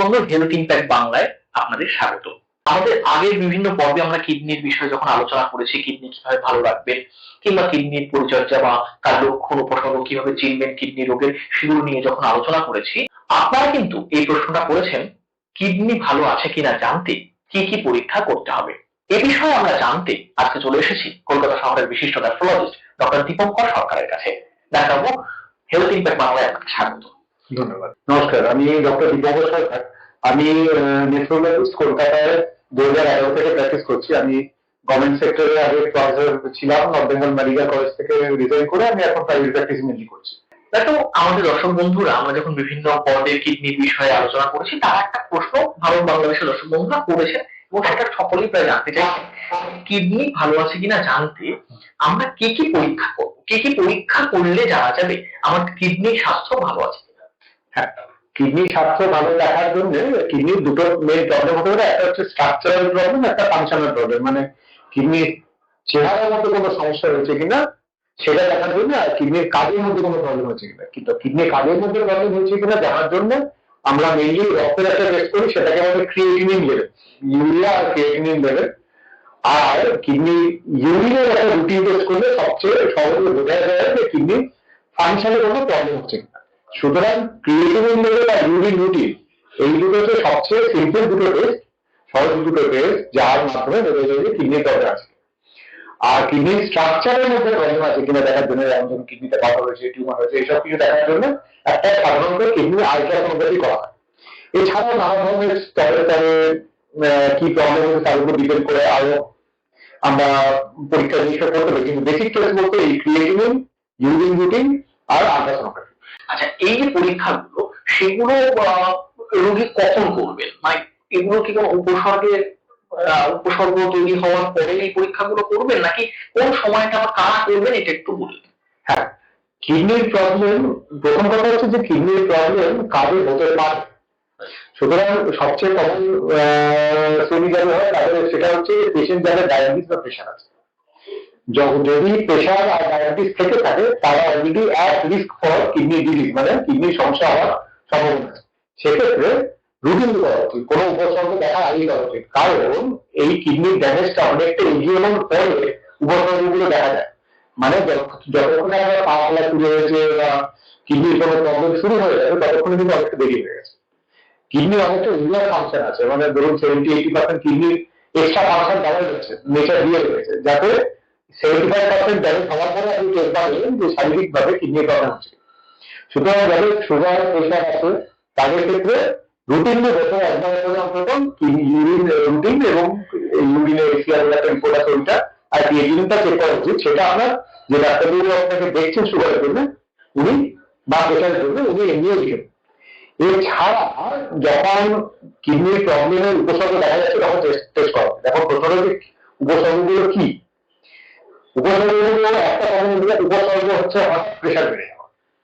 বন্ধু health impact বাংলায় আপনাদের স্বাগত। আমাদের আগের বিভিন্ন পর্বে আমরা কিডনির বিষয়ে যখন আলোচনা করেছি, কিডনি কীভাবে ভালো রাখবেন কিংবা কিডনির পরিচর্যা বা তার লক্ষণ, উপসর্গ কীভাবে চিনবেন কিডনি রোগের সেগুলো নিয়ে যখন আলোচনা করেছি, আপনারা কিন্তু এই প্রশ্নটা করেছেন, কিডনি ভালো আছে কিনা জানতে কি কি পরীক্ষা করতে হবে। এ বিষয়ে আমরা জানতে আজকে চলে এসেছি কলকাতা শহরের বিশিষ্ট গ্যাস্ট্রোলজিস্ট ডক্টর দীপঙ্কর সরকারের কাছে। ডাক্তারবাবু হেলথ ইম্প্যাক্ট বাংলায় আপনাকে স্বাগত। নমস্কার, আমি ডক্টর সরকার আমি কলকাতায় দু হাজার এগারো থেকে প্র্যাকটিস করছি। আমি গভর্নমেন্ট সেক্টরে আগে প্রফেসর ছিলাম নর্থ বেঙ্গল মেডিকেল কলেজ থেকে রিজাইন করে আমি এখন প্রাইভেট প্র্যাকটিস মেনলি করছি। আমাদের দর্শক বন্ধুরা, আমরা যখন বিভিন্ন কিডনির বিষয়ে আলোচনা করেছি, তার একটা প্রশ্ন ভারত বাংলাদেশের দর্শক বন্ধুরা করেছেন এবং সেটা সকলেই প্রায় জানতে চাইছেন কিডনি ভালো আছে কিনা জানতে আমরা কি কি পরীক্ষা করব? কি কি পরীক্ষা করলে জানা যাবে আমার কিডনির স্বাস্থ্য ভালো আছে? হ্যাঁ কিডনি স্বাস্থ্য ভালো দেখার জন্য কিডনির দুটো মেন প্রবলেম হতে পারে। একটা হচ্ছে স্ট্রাকচারাল প্রবলেম একটা ফাংশনাল প্রবলেম মানে কিডনির চেহারার মধ্যে কোনো সমস্যা রয়েছে কিনা, সেটা দেখার জন্য আর কিডনির কাজের মধ্যে কোনো প্রবলেম হচ্ছে কিনা। কিন্তু কিডনির কাজের মধ্যে প্রবলেম হচ্ছে কিনা জানার জন্য আমরা মেইনলি রক্তের একটা টেস্ট করি, সেটাকে আমাদের ক্রিয়েটিনিন লেভেল ইউরিয়া আর ক্রিয়েটিনিন লেভেল আর কিডনি ইউরিনের একটা রুটিন টেস্ট করলে সবচেয়ে সহজে বোঝা যায় যে কিডনির ফাংশনে কোনো প্রবলেম হচ্ছে কিনা। সুতরাং ক্রিয়েটিনিন লেভেল আর ইউরিন রুটিন এই দুটো হচ্ছে সবচেয়ে সিম্পল দুটো টেস্ট সহজ দুটো টেস্ট যার মাধ্যমে বোঝা যায় যে কিডনির প্রবলেম আছে। আর কিডনির স্ট্রাকচারের মধ্যে প্রবলেম আছে কিনা দেখার জন্য, যেমন ধরুন কিডনিতে পাথর হয়েছে টিউমার হয়েছে এইসব কিছু দেখার জন্য একটা সাধারণত কিডনি আলট্রাসোনোগ্রাফি করা হয়। এছাড়াও নানা ধরনের স্তরে স্তরে কি প্রবলেম হচ্ছে তার উপর ডিপেন্ড করে আরও আমরা পরীক্ষা নিরীক্ষা করতে পারি। কিন্তু বেসিক টেস্ট বলতে এই ক্রিয়েটিনিন ইউরিন রুটিন আর আলট্রাসোনোগ্রাফি আচ্ছা এই যে পরীক্ষাগুলো, সেগুলো রোগী কখন করবেন মানে এগুলো কি কোনো উপসর্গের উপসর্গ তৈরি হওয়ার পরে এই পরীক্ষাগুলো করবেন নাকি কোন সময়টা বা কারা করবেন, এটা একটু বলুন। হ্যাঁ কিডনির প্রবলেম প্রথম কথা হচ্ছে যে কিডনির প্রবলেম কাজে হতে পারে? সুতরাং সবচেয়ে কমন শ্রেণি হয় তাদের, সেটা হচ্ছে পেশেন্ট যাদের ডায়াবেটিস বা প্রেশার আছে। যদি প্রেশার আর ডায়াবেটিস থেকে থাকে, তারা already at risk for kidney disease মানে কিডনির সমস্যা হওয়ার সম্ভাবনা সেক্ষেত্রে রুটিন করা উচিত। কোনো উপসর্গ দেখা আগেই করা উচিত। কারণ এই কিডনির ড্যামেজটা অনেকটা এগিয়ে এলার পরে উপসর্গগুলো দেখা যায়। মানে যত- যতক্ষণে আমরা পা ফেলা শুরু হয়েছে বা কিডনির কোনো প্রবলেম শুরু হয়ে যাবে, ততক্ষণ কিন্তু অনেকটা দেরি হয়ে গেছে। কিডনির অনেকটা রেগুলার ফাংশন আছে। মানে ধরুন সেভেন্টি এইটি পার্সেন্ট কিডনির এক্সট্রা ফাংশন দেওয়া রয়েছে নেচার দিয়ে রয়েছে যাতে সেভেন্টি ফাইভ পার্সেন্ট ড্যামেজ হওয়ার পরে আপনি টের পাবেন যে শারীরিকভাবে কিডনির প্রবলেম হচ্ছে। সুতরাং যাদের সুগার প্রেশার আছে, তাদের ক্ষেত্রে রুটিনলি বছরে একবার ইউরিন রুটিন এবং ইউরিনের আছে ওইটা আর চেক করা উচিত সেটা আপনার যে ডাক্তারবাবু আপনাকে দেখছেন সুগারের জন্য, উনি বা প্রেশারের জন্য, উনি এমনিও লিখেন এছাড়া যখন কিডনির প্রবলেমের উপসর্গ দেখা যাচ্ছে, তখন টেস্ট করা। এখন প্রথমে উপসর্গগুলো কি?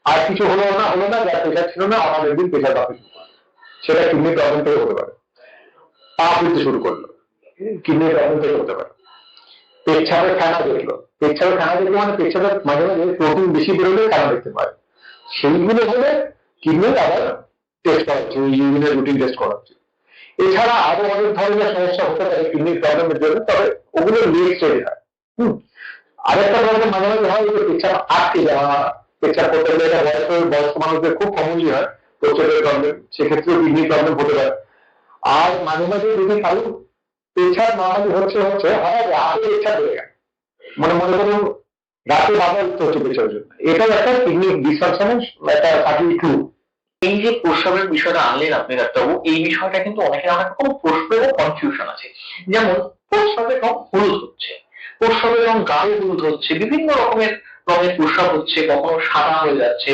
আর কিছু হলো না হলো না যার প্রেশার ছিল না আমার একদিন প্রেশার বাড়তে সেটা কিডনি প্রবলেম থেকে হতে পারে পা ফুলতে শুরু করল কিডনি প্রবলেম থেকে হতে পারে পেচ্ছাপের খানা দেখল পেচ্ছাপের খানা দেখল মানে পেচ্ছাপের মাঝে মাঝে প্রোটিন বেশি বেরোলে খানা দেখতে পারে সেইগুলো হলে কিডনির আবার টেস্ট করা হচ্ছে ইউরিনের রুটিন টেস্ট করা হচ্ছে এছাড়া আরও অনেক ধরনের সমস্যা হতে পারে কিডনির প্রবলেমের জন্য তবে ওগুলো লেট স্টেজে হয় হুম আরেকটা প্রবলেম মাঝে মাঝে হয়, যে পেচ্ছাপ আটকে যাওয়া পেচ্ছাপ করতে গেলে এটা বয়স্ক বয়স্ক মানুষদের খুব কমনলি হয় প্রবলেম প্রবলেম হতে পারে আর মাঝে মাঝে যদি কারও নর্মালি হচ্ছে হচ্ছে হঠাৎ রাতে হয়ে গেল মানে মনে করুন, রাতে উঠতে হচ্ছে পেছাবের জন্য। একটা কিডনি একটা ক্লু এই যে প্রস্রাবের বিষয়টা আনলেন আপনি, ডাক্তারবাবু, এই বিষয়টা কিন্তু অনেকের অনেক রকম প্রশ্ন কনফিউশন আছে। যেমন হলুদ হচ্ছে? প্রস্রাবের রং গাঢ় হলুদ হচ্ছে, বিভিন্ন রকমের রঙের প্রস্রাব হচ্ছে, কখনো সাদা হয়ে যাচ্ছে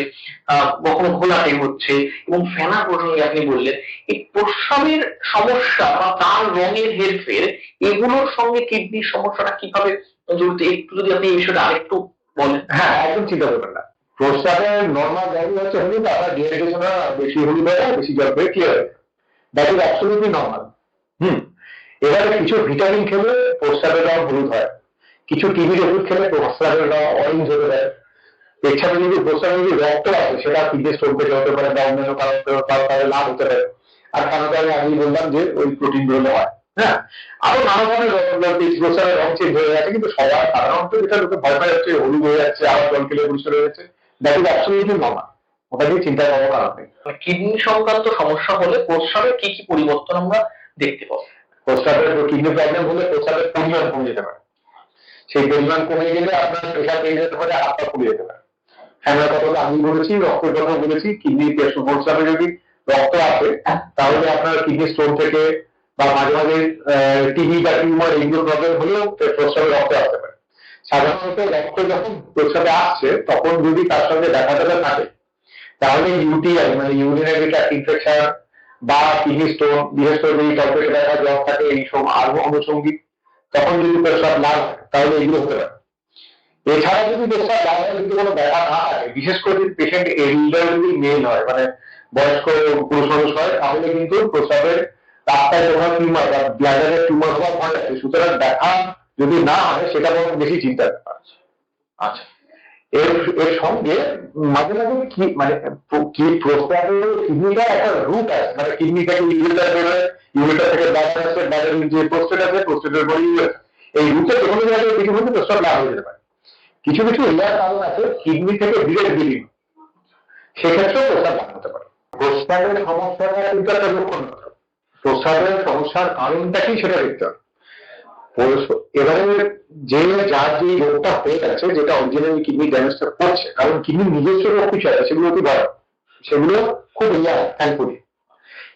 কখনো ঘোলাটে হচ্ছে এবং ফেনা প্রসঙ্গে আপনি বললেন, এই প্রস্রাবের সমস্যা বা তার রঙের হেরফের, এগুলোর সঙ্গে কিডনির সমস্যাটা কীভাবে জড়িত, একটু যদি আপনি এই বিষয়টা আরেকটু বলেন। হ্যাঁ একদম চিন্তা করবেন না। প্রস্রাবের নর্মাল ভ্যালু হচ্ছে হলুদ আপনার ডিহাইড্রেশন বেশি হলুদ হয়ে, বেশি জল হয়ে ক্লিয়ার হয়ে? That is absolutely normal hmm. এবারে কিছু ভিটামিন খেলে প্রস্রাবের রং হলুদ হয়। কিছু টিভির ওষুধ খেলে প্রস্রাবের রং অরেঞ্জ হতে দেয় এছাড়া যদি প্রস্রাবের যদি রক্ত আছে সেটা কিডনি স্টোন থেকে হতে পারে বা অন্যান্য কারণ কারণে লাভ হতে পারে। আর খানাতে আমি বললাম যে ওই প্রোটিনগুলো হয় হ্যাঁ? আরও নানা ধরনের গ্রোসারের রং চেঞ্জ হয়ে গেছে কিন্তু সবার সাধারণত যেটা লোকে ভয় পায় হচ্ছে হলুদ হয়ে যাচ্ছে আবার জল খেলে পরিষ্কার হয়ে যাচ্ছে। দ্যাট ইজ অ্যাবসলিউটলি নর্মাল ওটা নিয়ে চিন্তা করার কারণ নেই। কিডনি সংক্রান্ত সমস্যা হলে প্রস্রাবে কি কি পরিবর্তন আমরা দেখতে পাবো? প্রস্রাবের কিডনি প্রবলেম হলে প্রস্রাবের পরিমাণ কমে যেতে পারে। সেই পরিমাণ কমে গেলে আপনার প্রেশার বেড়ে যেতে পারে হাত পা ফুলে যেতে পারে হ্যাঁ কথা তো আমি বলেছি, রক্তের কথা বলেছি, কিডনি প্রস্রাবে যদি রক্ত আসে, তাহলে আপনার কিডনি স্টোন থেকে বা মাঝে মাঝে টিবি বা টিউমার এইগুলো প্রবলেম হলেও প্রস্রাবে রক্ত আসতে পারে। সাধারণত রক্ত যখন প্রস্রাবে আসছে, তখন যদি তার সঙ্গে দেখা দেখা থাকে, তাহলে ইউটিআই মানে ইউরিনারি ট্র্যাক্ট ইনফেকশন বা কিডনি স্টোন বিশেষ করে যদি টলপেটে দেখা জ্বর থাকে, এই সব আরও অনুষঙ্গিক তখন যদি প্রস্রাব না তাহলে এগুলো হতে পারে। এছাড়া যদি প্রস্রাব না হয় যদি কোনো ব্যথা না থাকে, বিশেষ করে যদি পেশেন্ট যদি মেল হয় মানে বয়স্ক পুরুষ মানুষ হয়, তাহলে কিন্তু প্রস্রাবের রাস্তায় যখন টিউমার বা ব্লাডারের টিউমার হওয়ার ভয় আছে। সুতরাং ব্যথা যদি না হয়, সেটা বরং বেশি চিন্তার ব্যাপার আচ্ছা। এর এর সঙ্গে মাঝে মাঝে কি মানে কি প্রস্তাবের কিডনিটা একটা রুট আছে মানে কিডনি থেকে ইউরিটার বেরোয় ইউরিটার থেকে ব্লাডার আছে ব্লাডার যে প্রস্টেট আছে প্রস্টেটের পরে ইউরিটার। এই রুটে কোনো জায়গায় কিছু কিছু প্রস্তাব না হয়ে যেতে পারে। কিছু কিছু এরিয়ার কারণ আছে, কিডনি থেকে ডিরেক্ট বিলিং সেক্ষেত্রেও প্রস্তাব না হতে পারে। প্রস্তাবের সমস্যাটা কিন্তু একটা লক্ষণ। প্রস্তাবের সমস্যার কারণটা কি সেটা দেখতে হবে। এবারে যে যার যে রোগটা হয়ে গেছে, যেটা অরিজিনালি কিডনি ড্যামেজটা করছে, কারণ কিডনি নিজস্ব রোগ কিছু আছে সেগুলো অতি ভয় সেগুলো খুব রেয়ার থ্যাঙ্কফুলি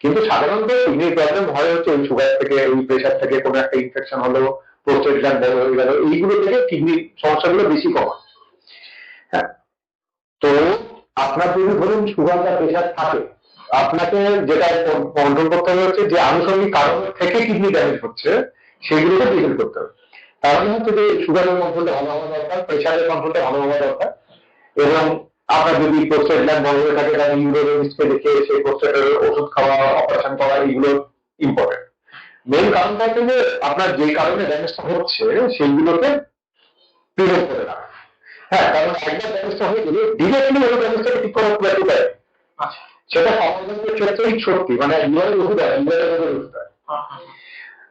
কিন্তু সাধারণত কিডনির প্রবলেম হয় হচ্ছে ওই সুগার থেকে ওই প্রেশার থেকে, কোনো একটা ইনফেকশন হলো প্রোস্টেট গ্ল্যান্ড বড় হয়ে গেল, এইগুলো থেকে কিডনির সমস্যাগুলো বেশি কম। হ্যাঁ। তো আপনার যদি ধরুন সুগার বা প্রেশার থাকে, আপনাকে যেটা কন্ট্রোল করতে হবে হচ্ছে যে আনুষঙ্গিক কারণ থেকে কিডনি ড্যামেজ হচ্ছে সেগুলোকে ডিটেল করতে হবে। তাহলে হচ্ছে যে সুগারের কন্ট্রোলটা ভালো হওয়া দরকার প্রেশারের কন্ট্রোলটা ভালো হওয়া দরকার এবং আপনার যদি প্রোস্টেট গ্ল্যান্ড বড় হয়ে থাকে তাহলে ইউরোলজিস্টকে দেখে সেই প্রোস্টেটের ওষুধ খাওয়া অপারেশন করা এইগুলো ইম্পর্টেন্ট মেন কারণটা হচ্ছে যে আপনার যে কারণে ড্যামেজটা হচ্ছে সেইগুলোকে প্রিভেন্ট করে রাখা হ্যাঁ কারণ একবার ড্যামেজটা হয়ে গেলে ডিরেক্টলি ওই ড্যামেজটাকে ঠিক করা খুব একটু পারে আচ্ছা। সেটা সমাজের ক্ষেত্রেই সত্যি মানে লিভারের ওষুধ হয় রোগের ওষুধ হয়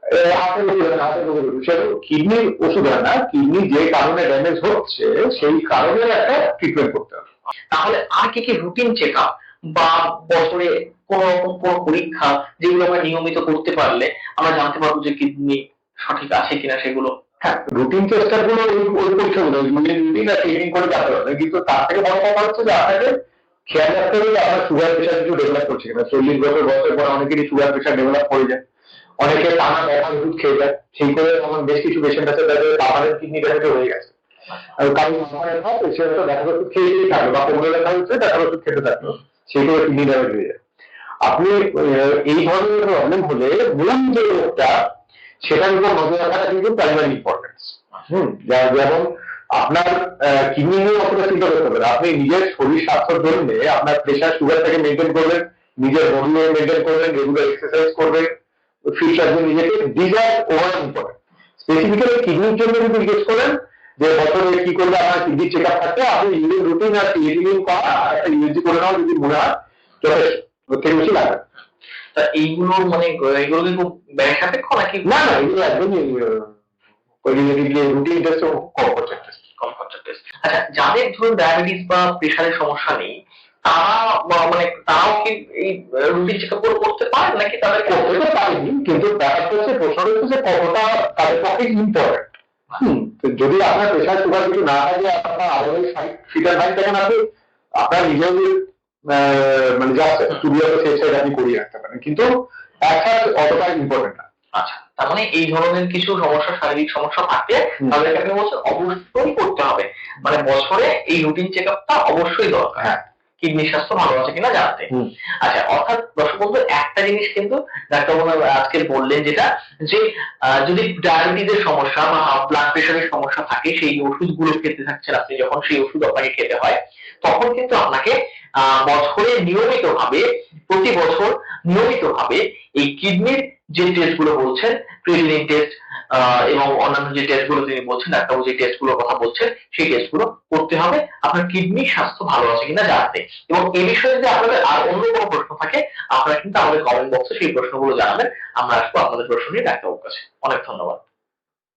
ওষুধ হয় না কিডনির ওষুধ হয় না কিডনি যে কারণে ড্যামেজ হচ্ছে সেই কারণের একটা ট্রিটমেন্ট করতে হবে। তাহলে আর কি কি রুটিন চেক আপ বা বছরে কোন রকম কোন পরীক্ষা যেগুলো আমরা নিয়মিত করতে পারলে আমরা জানতে পারব যে কিডনি সঠিক আছে কিনা সেগুলো? হ্যাঁ রুটিন চেষ্টারগুলো ওই পরীক্ষাগুলো মানে রুটিন আর ট্রেনিং করে কিন্তু তার থেকে বড় কথা হচ্ছে যে আপনাকে খেয়াল রাখতে হবে আপনার সুগার প্রেশার কিছু ডেভেলপ করছে কিনা। চল্লিশ বছর বয়সের পর অনেকেরই সুগার প্রেশার ডেভেলপ করে যায়। অনেকে টানা ব্যথার ওষুধ খেয়ে যায়। সেই করে আমার বেশ কিছু পেশেন্ট আছে, তাদের পাপারের কিডনি ড্যামেজ হয়ে গেছে। আর পেশেন্ট তো ব্যথার ওষুধ খেয়েই থাকল বা কোমরে হচ্ছে খেতে সেই করে কিডনি ড্যামেজ হয়ে যায়। আপনি এই ধরনের প্রবলেম হলে মূল যে রোগটা, সেটার উপর নজর রাখাটা কিন্তু প্রাইমারি ইম্পর্টেন্স হুম যেমন আপনার কিডনি নিয়ে অতটা চিন্তা করতে হবে। আপনি নিজের শরীর স্বাস্থ্যের জন্য আপনার প্রেশার সুগার থেকে মেনটেন করবেন, নিজের বডি মেনটেন করবেন রেগুলার এক্সারসাইজ করবেন ফিট রাখবেন নিজেকে these are over important specifically কিডনির জন্য যদি জিজ্ঞেস করেন যে বছরে কি করলে আপনার কিডনি চেক আপ আপনি ইউরিন রুটিন আর ক্রিয়েটিনিন করা আর একটা ইউজি করে নাও যদি মনে হয় যথেষ্ট। থেকে বেশি লাগবে। তা এইগুলো মানে এগুলো কি খুব ব্যয় সাপেক্ষ নাকি? না না এগুলো একদমই রুটিন টেস্ট কম করছে কম খরচার টেস্ট আচ্ছা যাদের ধরুন ডায়াবেটিস বা প্রেশারের সমস্যা নেই তারা মানে তারাও কি এই রুটিন চেক আপ করতে পারেন নাকি তাদের করতে তো পারিনি কিন্তু ব্যাপারটা হচ্ছে প্রশ্ন হচ্ছে যে কতটা তাদের পক্ষে ইম্পর্টেন্ট যদি আপনার প্রেশার সুগার কিছু না থাকে আপনার আলাদা ফিটার ফাইন থাকেন আপনি আপনার আহ, মানে জাস্ট স্টুডিওতে শেষ সাইড আপনি করিয়ে রাখতে পারেন। কিন্তু একটা অতটা ইম্পর্টেন্ট না। আচ্ছা তার মানে এই ধরনের কিছু সমস্যা শারীরিক সমস্যা থাকলে হুম। তাদেরকে আপনি বলছেন অবশ্যই করতে হবে। মানে বছরে এই রুটিন চেক আপটা অবশ্যই দরকার। হ্যাঁ। কিডনির স্বাস্থ্য ভালো আছে কিনা জানতে। আচ্ছা অর্থাৎ দর্শক বন্ধু একটা জিনিস কিন্তু ডাক্তার আজকে বললেন যেটা যে যদি ডায়াবেটিসের সমস্যা বা ব্লাড প্রেশারের সমস্যা থাকে সেই ওষুধগুলো খেতে থাকছেন আপনি যখন সেই ওষুধ আপনাকে খেতে হয় তখন কিন্তু আপনাকে আহ, বছরে নিয়মিত ভাবে প্রতি বছর নিয়মিত ভাবে এই কিডনির যে টেস্টগুলো বলছেন ক্রিয়েটিনিন টেস্ট এবং অন্যান্য যে টেস্টগুলো তিনি বলছেন ডাক্তারবাবু যে টেস্টগুলোর কথা বলছেন, সেই টেস্টগুলো করতে হবে। আপনার কিডনি স্বাস্থ্য ভালো আছে কিনা জানতে। এবং এ বিষয়ে যদি আপনাদের আর অন্য কোনো প্রশ্ন থাকে, আপনারা কিন্তু আমাদের কমেন্ট বক্সে সেই প্রশ্নগুলো জানাবেন। আমরা আসব আপনাদের প্রশ্ন নিয়ে ডাক্তারবাবুর কাছে। অনেক ধন্যবাদ।